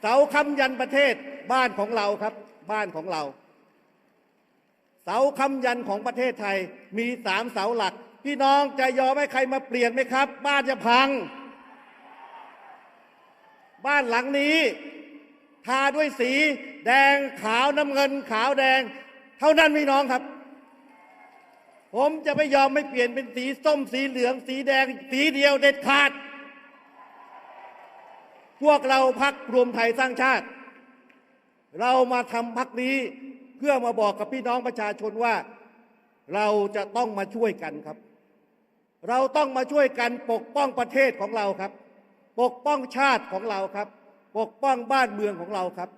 เสาค้ำยันประเทศบ้านของเราครับ บ้านของเรา เสาค้ำยันของประเทศไทยมีสามเสาหลัก พี่น้องจะยอมให้ใครมาเปลี่ยนไหมครับ บ้านจะพัง บ้านหลังนี้ ทาด้วยสี แดงขาวน้ำเงิน ขาวแดง เท่านั้นพี่น้องครับ ผมจะไม่ยอมไม่เปลี่ยนเป็นสีส้มสีเหลือง สีแดง สีเดียวเด็ดขาด พวกเราพักรวมไทยสร้างชาติ เรามาทำพักนี้เพื่อมาบอกกับพี่น้องประชาชนว่า เราจะต้องมาช่วยกันครับ เราต้องมาช่วยกันปกป้องประเทศของเราครับ ปกป้องชาติของเราครับ ปกป้องบ้านเมืองของเราครับ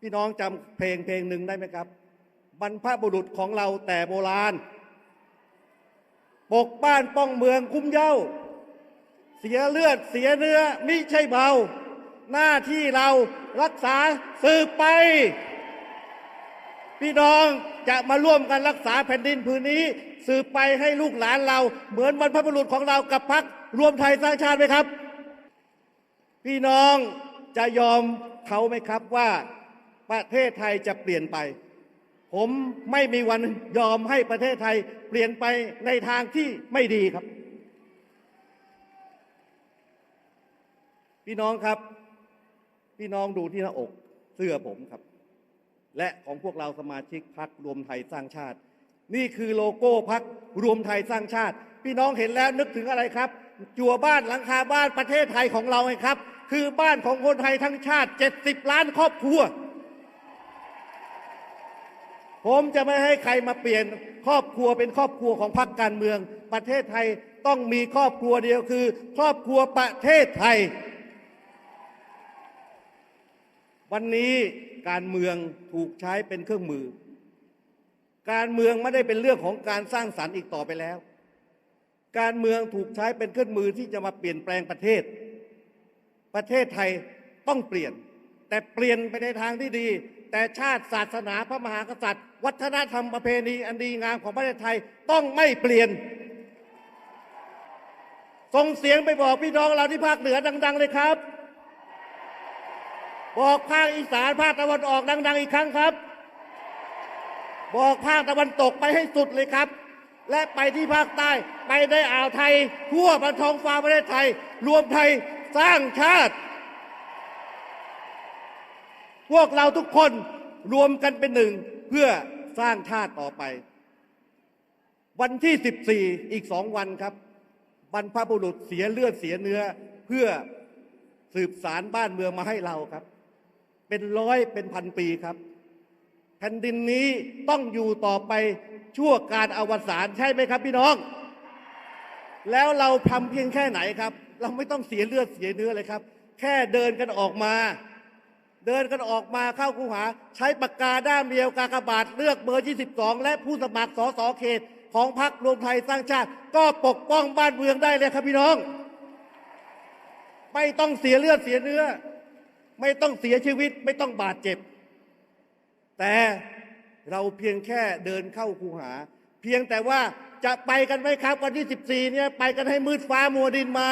พี่น้องจำเพลงเพลงหนึ่งได้ไหมครับ บรรพบุรุษของเราแต่โบราณ ปกบ้านป้องเมืองคุ้มเย้า เสียเลือดเสียเนื้อมิใช่เบา หน้าที่เรารักษาสืบไป พี่น้องจะมาร่วมกันรักษาแผ่นดินพื้นนี้ สืบไปให้ลูกหลานเรา เหมือนบรรพบุรุษของเรากับพักรวมไทยสร้างชาติไหมครับ พี่น้องจะยอมเขาไหมครับว่าประเทศไทยจะเปลี่ยนไป ผมไม่มีวันยอมให้ประเทศไทยเปลี่ยนไปในทางที่ไม่ดีครับ พี่น้องครับ พี่น้องดูที่หน้าอกเสื้อผมครับ และของพวกเราสมาชิกพักรวมไทยสร้างชาติ นี่คือโลโก้พักรวมไทยสร้างชาติ พี่น้องเห็นแล้วนึกถึงอะไรครับ จั่วบ้านหลังคาบ้านประเทศไทยของเราไงครับ คือบ้านของคนไทยทั้งชาติ 70 ล้านครอบครัวผมจะไม่ให้ใครมาเปลี่ยนครอบครัวเป็นครอบครัวของพรรคการเมือง ประเทศไทยต้องมีครอบครัวเดียวคือ ครอบครัวประเทศไทย วันนี้การเมืองถูกใช้เป็นเครื่องมือ การเมืองไม่ได้เป็นเรื่องของการสร้างสรรค์อีกต่อไปแล้ว การเมืองถูกใช้เป็นเครื่องมือที่จะมาเปลี่ยนแปลงประเทศ ประเทศไทยต้องเปลี่ยน แต่เปลี่ยนไปในทางที่ดี แต่ชาติศาสนาพระมหากษัตริย์ วัฒนธรรมประเพณีอันดีงามของประเทศไทยต้องไม่เปลี่ยนส่งเสียงไปบอกพี่น้องเราที่ภาคเหนือดัง ๆ เลยครับ บอกภาคอีสานภาคตะวันออกดัง ๆ อีกครั้งครับ บอกภาคตะวันตกไปให้สุดเลยครับ และไปที่ภาคใต้ไปได้อ่าวไทย ทั่วบรรทองฟ้าประเทศไทย รวมไทยสร้างชาติ พวกเราทุกคนรวมกันเป็นหนึ่งเพื่อสร้างชาติต่อไป วันที่ 14 อีกสองวันครับบรรพบุรุษเสียเลือดเสียเนื้อเพื่อสืบสารบ้านเมืองมาให้เราครับ เป็นร้อยเป็นพันปีครับ แผ่นดินนี้ต้องอยู่ต่อไปชั่วการอวสานใช่ไหมครับพี่น้อง แล้วเราทำเพียงแค่ไหนครับ เราไม่ต้องเสียเลือดเสียเนื้อเลยครับ แค่เดินกันออกมา เดินกันออกมาเข้าคูหา ใช้ปากกาด้ามเดียวกากบาทเลือกเบอร์ 22 และผู้สมัครสสเขตของพรรครวมไทยสร้างชาติ ก็ปกป้องบ้านเมืองได้เลยครับพี่น้อง ไม่ต้องเสียเลือดเสียเนื้อ ไม่ต้องเสียชีวิตไม่ต้องบาดเจ็บ แต่เราเพียงแค่เดินเข้าคูหา เพียงแต่ว่าจะไปกันไหมครับ วันที่ 14 เนี่ยไปกันให้มืดฟ้ามัวดินไหม